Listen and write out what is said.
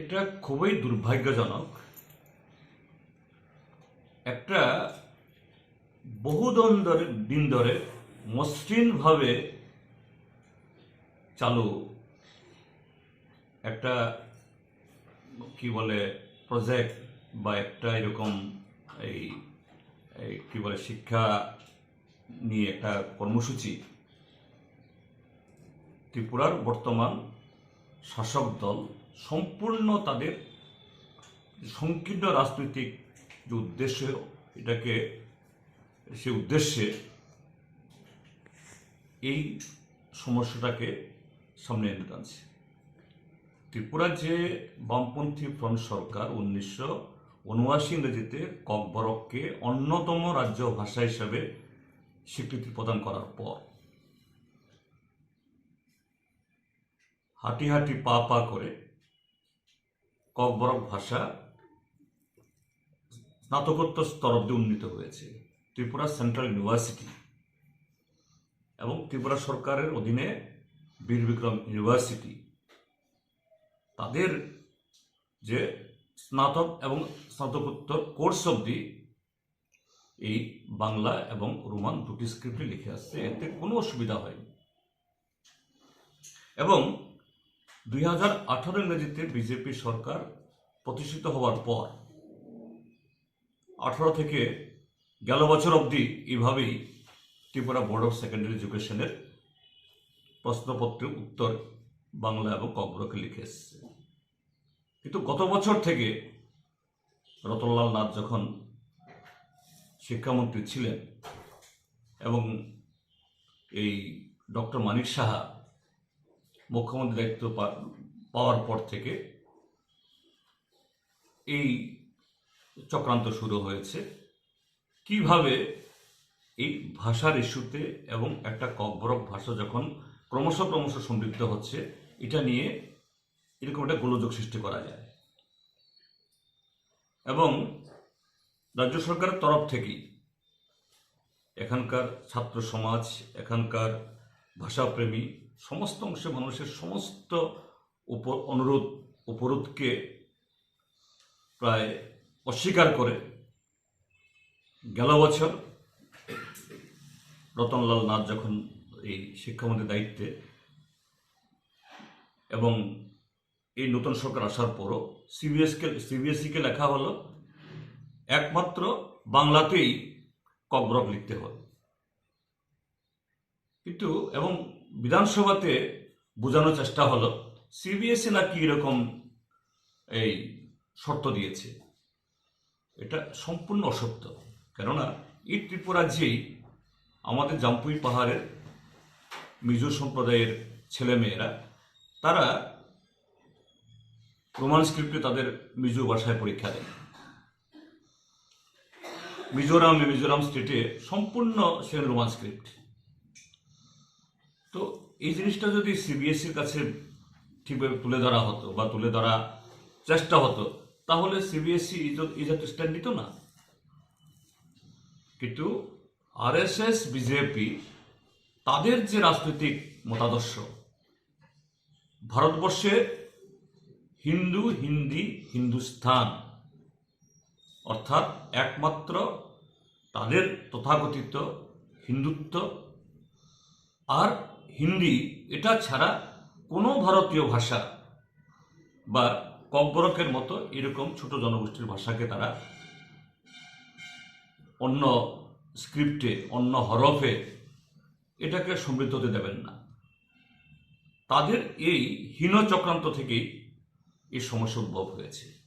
এটা খুবই দুর্ভাগ্যজনক। একটা বহুদিন ধরে দিন ধরে মসৃণভাবে চালু একটা কি বলে প্রজেক্ট বা একটা এরকম এই এই কি বলে শিক্ষা নিয়ে একটা কর্মসূচি। ত্রিপুরার বর্তমান শাসক দল সম্পূর্ণ তাদের সংকীর্ণ রাজনৈতিক যে উদ্দেশ্য, এটাকে, সে উদ্দেশ্যে এই সমস্যাটাকে সামনে এনে টানছে। ত্রিপুরার যে বামপন্থী ফ্রন্ট সরকার উনিশশো উনআশি ইংরেজিতে ককবরককে অন্যতম রাজ্য ভাষা হিসাবে স্বীকৃতি প্রদান করার পর হাঁটি হাঁটি পা পা করে ককবরক ভাষা স্নাতকোত্তর স্তর অব্দি উন্নীত হয়েছে ত্রিপুরা সেন্ট্রাল ইউনিভার্সিটি এবং ত্রিপুরা সরকারের অধীনে বীর বিক্রম ইউনিভার্সিটি। তাদের যে স্নাতক এবং স্নাতকোত্তর কোর্স অবধি এই বাংলা এবং রোমান দুটি স্ক্রিপ্টে লিখে আসছে, এতে কোনো অসুবিধা হয়নি। এবং দুই হাজার আঠারো ইংরেজিতে বিজেপি সরকার প্রতিষ্ঠিত হওয়ার পর আঠারো থেকে গেল বছর অবধি এইভাবেই ত্রিপুরা বোর্ড অফ সেকেন্ডারি এডুকেশনের প্রশ্নপত্রের উত্তর বাংলা এবং ককবরকে লিখে এসছে। কিন্তু গত বছর থেকে রতনলাল নাথ যখন শিক্ষামন্ত্রী ছিলেন এবং এই ডক্টর মানিক সাহা মুখ্যমন্ত্রী দায়িত্ব পাওয়ার পর থেকে এই চক্রান্ত শুরু হয়েছে। কীভাবে এই ভাষার ইস্যুতে এবং একটা ককবরক ভাষা যখন ক্রমশ ক্রমশ সমৃদ্ধ হচ্ছে, এটা নিয়ে এরকম একটা গোলযোগ সৃষ্টি করা যায়। এবং রাজ্য সরকারের তরফ থেকেই এখানকার ছাত্র সমাজ, এখানকার ভাষাপ্রেমী সমস্ত অংশে মানুষের সমস্ত উপ অনুরোধ, উপরোধকে প্রায় অস্বীকার করে গেল বছর রতনলাল নাথ যখন এই শিক্ষামন্ত্রীর দায়িত্বে এবং এই নতুন সরকার আসার পরও সিবিএসকে, সিবিএসইকে লেখা হলো, একমাত্র বাংলাতেই ককবরক লিখতে হয়। কিন্তু এবং বিধানসভাতে বোঝানোর চেষ্টা হলো সিবিএসই নাকি এরকম এই শর্ত দিয়েছে। এটা সম্পূর্ণ অসত্য। কেননা, এই ত্রিপুরাজ্যেই আমাদের জাম্পুই পাহাড়ের মিজো সম্প্রদায়ের ছেলেমেয়েরা, তারা রোমান স্ক্রিপ্টে তাদের মিজো ভাষায় পরীক্ষা দেয়। মিজোরাম মিজোরাম স্টেটে সম্পূর্ণ সেখানে রোমান স্ক্রিপ্ট। তো এই জিনিসটা যদি সিবিএসসির কাছে ঠিকভাবে তুলে ধরা হতো বা তুলে ধরা চেষ্টা হতো, তাহলে সিবিএসসি ইজাত স্ট্যান্ড নিত না। কিন্তু আরএসএস বিজেপি তাদের যে রাজনৈতিক মতাদর্শ, ভারতবর্ষে হিন্দু, হিন্দি, হিন্দুস্থান, অর্থাৎ একমাত্র তাদের তথাকথিত হিন্দুত্ব, আর হিন্দি, এটা ছাড়া কোনো ভারতীয় ভাষা বা কব্বরকের মতো এরকম ছোট জনগোষ্ঠীর ভাষাকে তারা অন্য স্ক্রিপ্টে অন্য হরফে এটাকে সমৃদ্ধ হতে দেবেন না। তাদের এই হীন চক্রান্ত থেকেই এই সমস্যা উদ্ভব হয়েছে।